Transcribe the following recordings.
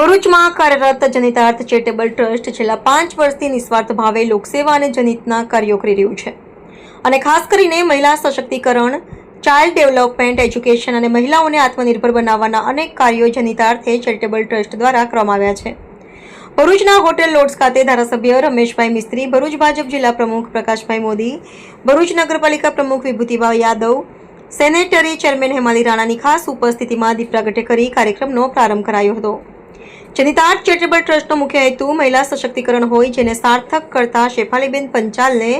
ભરૂચમાં કાર્યરત જનિતાર્થ charitable trust છેલ્લા પાંચ વર્ષથી નિસ્વાર્થ ભાવે લોકસેવા અને જનિતના કાર્યો કરી રહ્યું છે. અને ખાસ કરીને મહિલા સશક્તિકરણ, ચાઇલ્ડ ડેવલપમેન્ટ, એજ્યુકેશન અને મહિલાઓને આત્મનિર્ભર બનાવવાના અનેક કાર્યો જનિતાર્થે ચેરિટેબલ ટ્રસ્ટ દ્વારા કરવામાં આવ્યા છે. ભરૂચના હોટેલ લોડ્સ ખાતે ધારાસભ્ય રમેશભાઈ મિસ્ત્રી, ભરૂચ ભાજપ જિલ્લા પ્રમુખ પ્રકાશભાઈ મોદી, ભરૂચ નગરપાલિકા પ્રમુખ વિભૂતિભાઈ યાદવ, સેનેટરી ચેરમેન હેમાલી રાણાની ખાસ ઉપસ્થિતિમાં દીપ પ્રાગટ્ય કરી કાર્યક્રમનો પ્રારંભ કરાયો હતો. જનિતાર્થ ચેરિટેબલ ટ્રસ્ટનો મુખ્ય હેતુ મહિલા સશક્તિકરણ હોય જેને સાર્થક કરતા શેફાલીબેન પંચાલને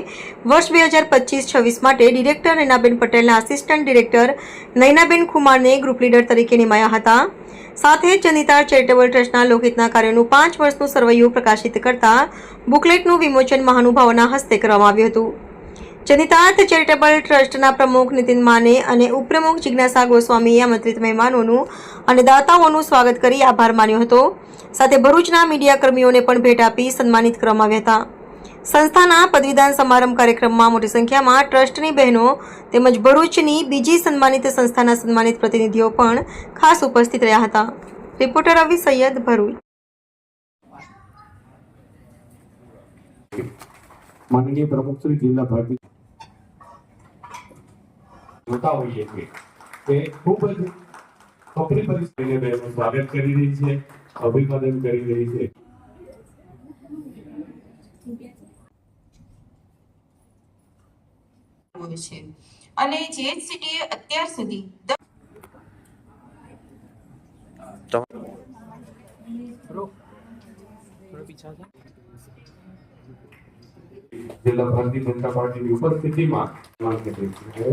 વર્ષ બે હજાર પચીસ છવ્વીસ માટે ડિરેક્ટર નૈનાબેન પટેલના આસિસ્ટન્ટ ડિરેક્ટર નૈનાબેન ખુમારને ગ્રુપ લીડર તરીકે નિમાયા હતા. સાથે ચનિતાર ચેરિટેબલ ટ્રસ્ટના લોકહિતના કાર્યોનું પાંચ વર્ષનું સરવૈયું પ્રકાશિત કરતા બુકલેટનું વિમોચન મહાનુભાવોના હસ્તે કરવામાં આવ્યું હતું. જનિતાર્થ ચેરિટેબલ ટ્રસ્ટના પ્રમુખ નીતિન માને અને ઉપપ્રમુખ જિજ્ઞાસા ગોસ્વામીએ આમંત્રિત મહેમાનોનું અને દાતાઓનું સ્વાગત કરી આભાર માન્યો હતો. સાથે ભરૂચના મીડિયા કર્મીઓને પણ ભેટ આપી સન્માનિત કરવામાં આવ્યા હતા. સંસ્થાના પદવીદાન સમારંભ કાર્યક્રમમાં મોટી સંખ્યામાં ટ્રસ્ટની બહેનો તેમજ ભરૂચની બીજી સન્માનિત સંસ્થાના સન્માનિત પ્રતિનિધિઓ પણ ખાસ ઉપસ્થિત રહ્યા હતા. રિપોર્ટર રવિ સૈયદ, ભરૂચ. માનનીય પ્રમુખ શ્રી જિલ્લા ભારતીય જોતા હોઈએ છીએ કે ખૂબ જ કપરી પરિસ્થિતિને બહેનો સ્વાગત કરી રહી છે અભિવાદન કરી રહી છે. હોય છે. અને જીએચસીટીએ અત્યાર સુધી દ- જિલ્લા ભારતીય જનતા પાર્ટીની ઉપસ્થિતિમાં માંગ કરી છે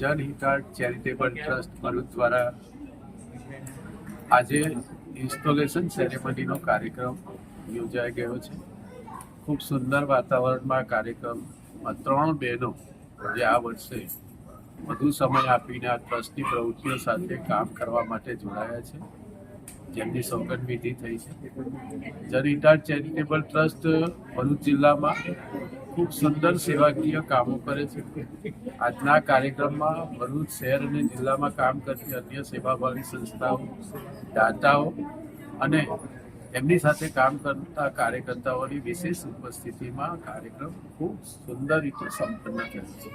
જન હિતાર્થ ચેરિટેબલ ટ્રસ્ટ ભરૂચ દ્વારા આજે ઇન્સ્ટોલેશન સેરેમનીનો કાર્યક્રમ યોજાઈ ગયો છે. ખૂબ સુંદર વાતાવરણમાં કાર્યક્રમ ત્રણ બહેનો જે આ વર્ષે વધુ સમય આપીને આ ટ્રસ્ટની પ્રવૃત્તિઓ સાથે કામ કરવા માટે જોડાયા છે. જેમની સોગંદવિધિ થઈ છે. જન હિતાર્થ ચેરિટેબલ ટ્રસ્ટ ભરૂચ જિલ્લામાં ખૂબ સુંદર સેવાકીય કામો કરે છે. આજના કાર્યક્રમમાં ભરૂચ શહેર અને જિલ્લામાં કામ કરતી અન્ય સેવાભાવી સંસ્થાઓ, દાતાઓ અને એમની સાથે કામ કરતા કાર્યકર્તાઓની વિશેષ ઉપસ્થિતિમાં કાર્યક્રમ ખૂબ સુંદર રીતે સંપન્ન થયો છે.